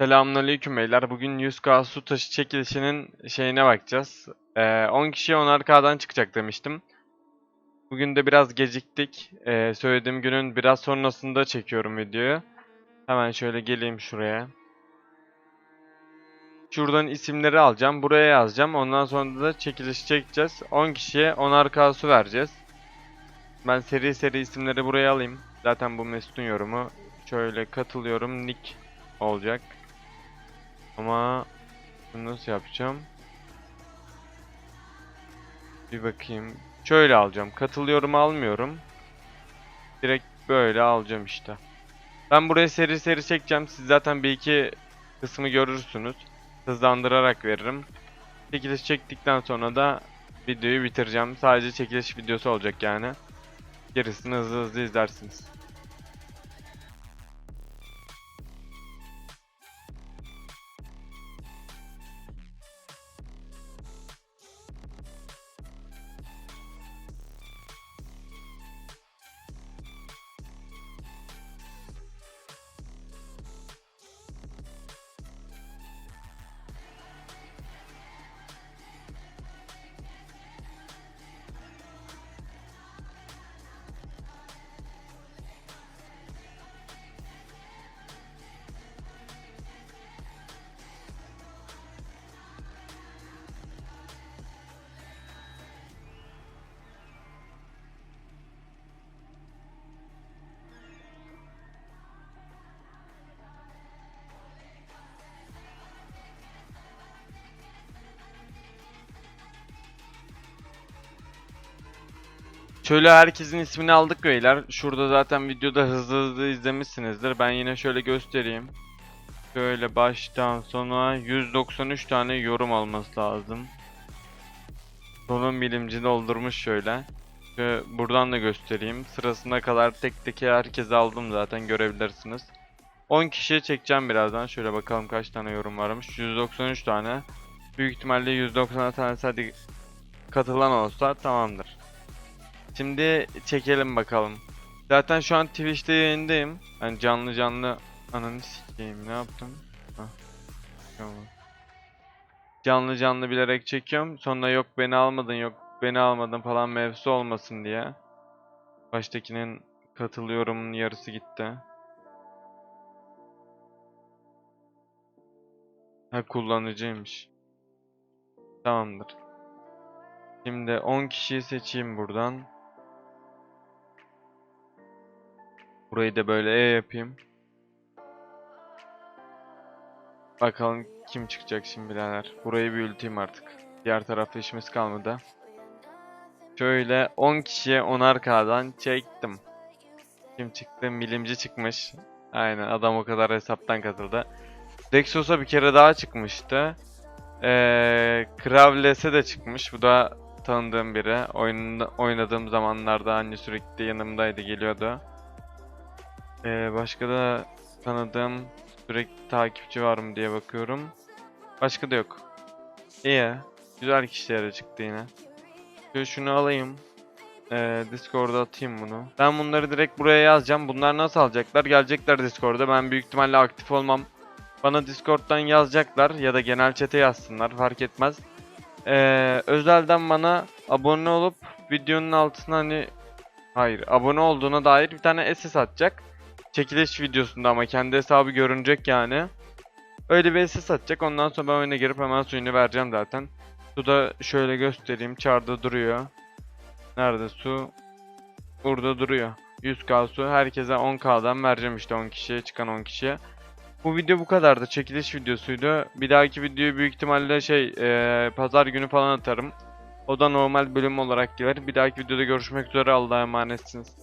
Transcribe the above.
Selamünaleyküm beyler. Bugün 100k su taşı çekilişinin şeyine bakacağız. Ee, 10 kişiye 10'ar K'dan çıkacak demiştim. Bugün de biraz geciktik. Ee, söylediğim günün biraz sonrasında çekiyorum videoyu. Hemen şöyle geleyim şuraya. Şuradan isimleri alacağım. Buraya yazacağım. Ondan sonra da çekiliş çekeceğiz. 10 kişiye 10'ar K su vereceğiz. Ben seri seri isimleri buraya alayım. Zaten bu Mesut'un yorumu. Şöyle katılıyorum. Nick olacak. Ama bunu nasıl yapacağım? Bir bakayım. Şöyle alacağım. Katılıyorum almıyorum. Direkt böyle alacağım işte. Ben buraya seri seri çekeceğim. Siz zaten bir iki kısmı görürsünüz. Hızlandırarak veririm. Çekiliş çektikten sonra da videoyu bitireceğim. Sadece çekiliş videosu olacak yani. Gerisini hızlı hızlı izlersiniz. Şöyle herkesin ismini aldık beyler. Şurada zaten videoda hızlı hızlı izlemişsinizdir. Ben yine şöyle göstereyim. Şöyle baştan sona 193 tane yorum alması lazım. Sonun bilimci doldurmuş şöyle. Şöyle buradan da göstereyim. Sırasına kadar tek tek herkese aldım zaten görebilirsiniz. 10 kişiye çekeceğim birazdan. Şöyle bakalım kaç tane yorum varmış. 193 tane. Büyük ihtimalle 190 tanesi hadi katılan olsa tamamdır. Şimdi çekelim bakalım. Zaten şu an Twitch'te yayındayım. Yani canlı canlı ananı sikeyim ne yaptım? Hah. Canlı canlı bilerek çekiyorum. Sonra yok beni almadın yok beni almadın falan mevzu olmasın diye. Baştakinin katılıyorum yarısı gitti. Ha kullanıcıymış. Tamamdır. Şimdi 10 kişiyi seçeyim buradan. Burayı da böyle E yapayım. Bakalım kim çıkacak şimdi birader. Burayı büyüteyim artık. Diğer tarafta işimiz kalmadı. Şöyle 10 kişiye 10'ar K'dan çektim. Kim çıktı? Milimci çıkmış. Aynen adam o kadar hesaptan katıldı. Dexos'a bir kere daha çıkmıştı. Ee, Kravles'e de çıkmış. Bu da tanıdığım biri. Oyununda, oynadığım zamanlarda hani sürekli yanımdaydı, geliyordu. Ee, başka da tanıdığım sürekli takipçi var mı diye bakıyorum. Başka da yok. İyi. Güzel kişilere çıktı yine. Şöyle şunu alayım. Ee, Discord'a atayım bunu. Ben bunları direkt buraya yazacağım. Bunlar nasıl alacaklar? Gelecekler Discord'a. Ben büyük ihtimalle aktif olmam. Bana Discord'dan yazacaklar ya da genel chat'e yazsınlar fark etmez. Ee, özelden bana abone olup videonun altına hani hayır abone olduğuna dair bir tane SS atacak. Çekiliş videosunda ama kendi hesabı görünecek yani. Öyle bir SS atacak. Ondan sonra ben oyuna girip hemen suyunu vereceğim zaten. Su da şöyle göstereyim. Çarda duruyor. Nerede su? Burada duruyor. 100k su. Herkese 10k'dan vereceğim işte 10 kişiye çıkan 10 kişiye. Bu video bu kadardı. Çekiliş videosuydu. Bir dahaki videoyu büyük ihtimalle şey eee, pazar günü falan atarım. O da normal bölüm olarak gelir. Bir dahaki videoda görüşmek üzere. Allah'a emanetsiniz.